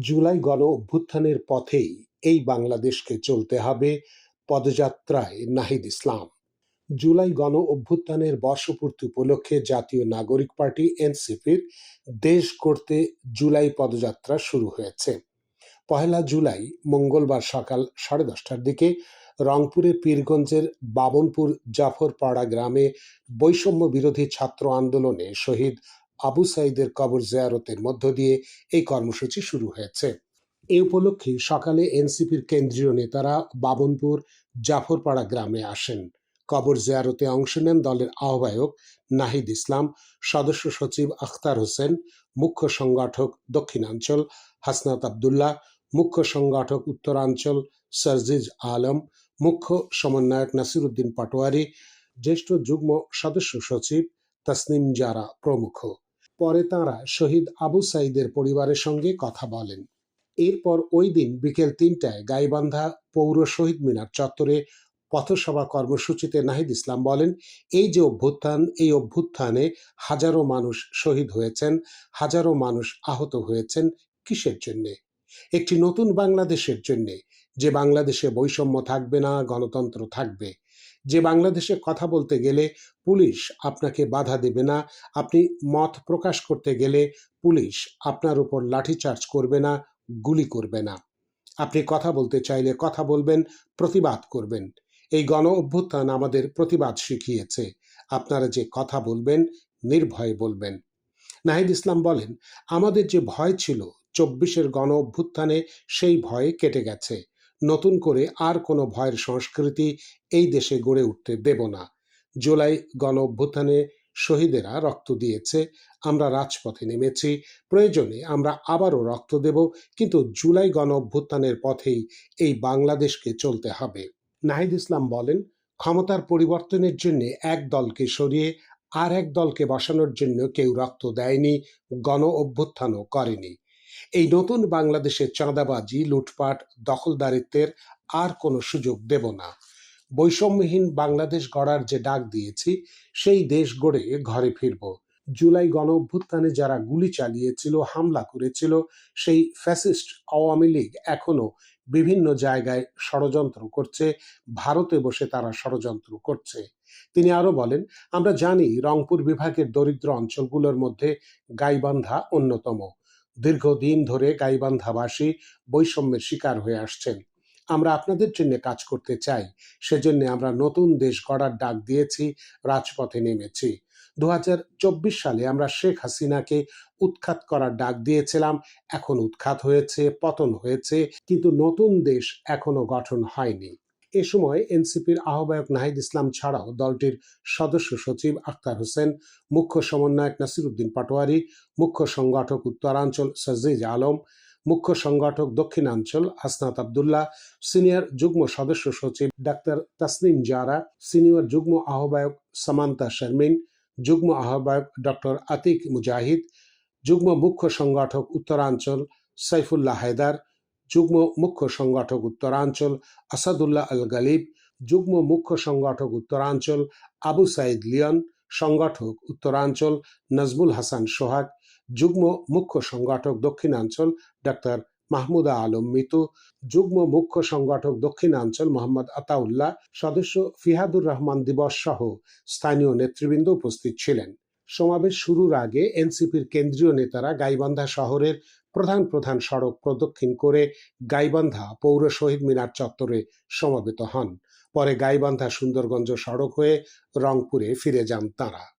জুলাই গণ অভ্যুত্থানের পথেই এই বাংলাদেশকে চলতে হবে পদযাত্রায় নাহিদ ইসলাম। জুলাই গণ অভ্যুত্থানের বর্ষপূর্তি উপলক্ষে জাতীয় নাগরিক পার্টি এনসিপির দেশ করতে জুলাই পদযাত্রা শুরু হয়েছে। পহেলা জুলাই মঙ্গলবার সকাল সাড়ে দশটার দিকে রংপুরে পীরগঞ্জের বাবনপুর জাফরপাড়া গ্রামে বৈষম্য বিরোধী ছাত্র আন্দোলনে শহীদ আবু সাইদের কবর জিয়ারতের মধ্য দিয়ে এই কর্মসূচি শুরু হয়েছে। এ উপলক্ষে সকালে এনসিপির কেন্দ্রীয় নেতারা বাবনপুর, জাফরপাড়া গ্রামে আসেন। কবর জিয়ারতে অংশ নেন দলের আহ্বায়ক নাহিদ ইসলাম, সদস্য সচিব আখতার হোসেন, মুখ্য সংগঠক দক্ষিণাঞ্চল হাসনাত আবদুল্লাহ, মুখ্য সংগঠক উত্তরাঞ্চল সার্জিজ আলম, মুখ্য সমন্বয়ক নাসিরুদ্দিন পাটোয়ারি, জ্যেষ্ঠ যুগ্ম সদস্য সচিব তসনিম জারা প্রমুখ। পরে তাঁরা শহীদ আবু সাইদের পরিবারের সঙ্গে কথা বলেন। এরপর ওই দিন বিকেল তিনটায় গাইবান্ধা পৌর শহীদ মিনার চত্বরে পথসভা কর্মসূচিতে নাহিদ ইসলাম বলেন, এই যে অভ্যুত্থান, এই অভ্যুত্থানে হাজারো মানুষ শহীদ হয়েছেন, হাজারো মানুষ আহত হয়েছেন, কিসের জন্যে? একটি নতুন বাংলাদেশের জন্যে যে বাংলাদেশে বৈষম্য থাকবে না, গণতন্ত্র থাকবে। যে বাংলাদেশে কথা বলতে গেলে পুলিশ আপনাকে বাধা দেবে না, আপনি মত প্রকাশ করতে গেলে পুলিশ আপনার উপর লাঠিচার্জ করবে না, গুলি করবে না। আপনি কথা বলতে চাইলে কথা বলবেন, প্রতিবাদ করবেন। এই গণ অভ্যুত্থান আমাদের প্রতিবাদ শিখিয়েছে। আপনারা যে কথা বলবেন, নির্ভয়ে বলবেন। নাহিদ ইসলাম বলেন, আমাদের যে ভয় ছিল, চব্বিশের গণ অভ্যুত্থানে সেই ভয় কেটে গেছে। নতুন করে আর কোনো ভয়ের সংস্কৃতি এই দেশে গড়ে উঠতে দেব না। জুলাই গণ অভ্যুত্থানে শহীদেরা রক্ত দিয়েছে, আমরা রাজপথে নেমেছি, প্রয়োজনে আমরা আবারও রক্ত দেব, কিন্তু জুলাই গণ অভ্যুত্থানের পথেই এই বাংলাদেশকে চলতে হবে। নাহিদ ইসলাম বলেন, ক্ষমতার পরিবর্তনের জন্য এক দলকে সরিয়ে আর এক দলকে বসানোর জন্য কেউ রক্ত দেয়নি গণ অভ্যুত্থানও করেনি। এই নতুন বাংলাদেশে চাঁদাবাজি, লুটপাট, দখলদারিত্বের আর কোনো সুযোগ দেব না। বৈষম্যহীন বাংলাদেশ গড়ার যে ডাক দিয়েছি, সেই দেশ গড়ে ঘরে ফিরব। জুলাই গণ অভ্যুত্থানে যারা গুলি চালিয়েছিল, হামলা করেছিল, সেই ফ্যাসিস্ট আওয়ামী লীগ এখনও বিভিন্ন জায়গায় ষড়যন্ত্র করছে, ভারতে বসে তারা ষড়যন্ত্র করছে। তিনি আরও বলেন, আমরা জানি রংপুর বিভাগের দরিদ্র অঞ্চলগুলোর মধ্যে গাইবান্ধা অন্যতম। দীর্ঘদিন ধরে গাইবান্ধাবাসী বৈষম্যের শিকার হয়ে আসছেন। আমরা আপনাদের জন্য কাজ করতে চাই, সেজন্য আমরা নতুন দেশ গড়ার ডাক দিয়েছি, রাজপথে নেমেছি। দু হাজার চব্বিশ সালে আমরা শেখ হাসিনাকে উৎখাত করার ডাক দিয়েছিলাম, এখন উৎখাত হয়েছে, পতন হয়েছে, কিন্তু নতুন দেশ এখনও গঠন হয়নি। এ সময় এনসিপির আহ্বায়ক নাহিদ ইসলাম ছাড়াও দলটির সদস্য সচিব আখতার হোসেন, মুখ্য সমন্বয়ক নাসিরুদ্দিন পাটোয়ারি, মুখ্য সংগঠক উত্তরাঞ্চল সাজিজ আলম, মুখ্য সংগঠক দক্ষিণাঞ্চল হাসনাত আবদুল্লাহ, সিনিয়র যুগ্ম সদস্য সচিব ডাক্তার তাসনিম জারা, সিনিয়র যুগ্ম আহ্বায়ক সামান্তা শারমিন, যুগ্ম আহ্বায়ক ডক্টর আতিক মুজাহিদ, যুগ্ম মুখ্য সংগঠক উত্তরাঞ্চল সাইফুল্লাহ হায়দার যুগ্ম মুখ্য সংগঠক উত্তরাঞ্চল আসাদুল্লাহ আল গালিব যুগ্ম মুখ্য সংগঠক উত্তরাঞ্চল আবু সাইদ লিয়ন, সংগঠক উত্তরাঞ্চল নজমুল হাসান সোহাগ, যুগ্ম মুখ্য সংগঠক দক্ষিণাঞ্চল ডাক্তার মাহমুদা আলম মিতু, যুগ্ম মুখ্য সংগঠক দক্ষিণাঞ্চল মোহাম্মদ আতাউল্লাহ, সদস্য ফিহাদুর রহমান দিবস সহ স্থানীয় নেতৃবৃন্দ উপস্থিত ছিলেন। সমাবেশ শুরুর আগে এনসিপির কেন্দ্রীয় নেতারা গাইবান্ধা শহরের প্রধান প্রধান সড়ক প্রদক্ষিণ করে গাইবান্ধা পৌর শহীদ মিনার চত্বরে সমবেত হন। পরে গাইবান্ধা সুন্দরগঞ্জ সড়ক হয়ে রংপুরে ফিরে যান তাঁরা।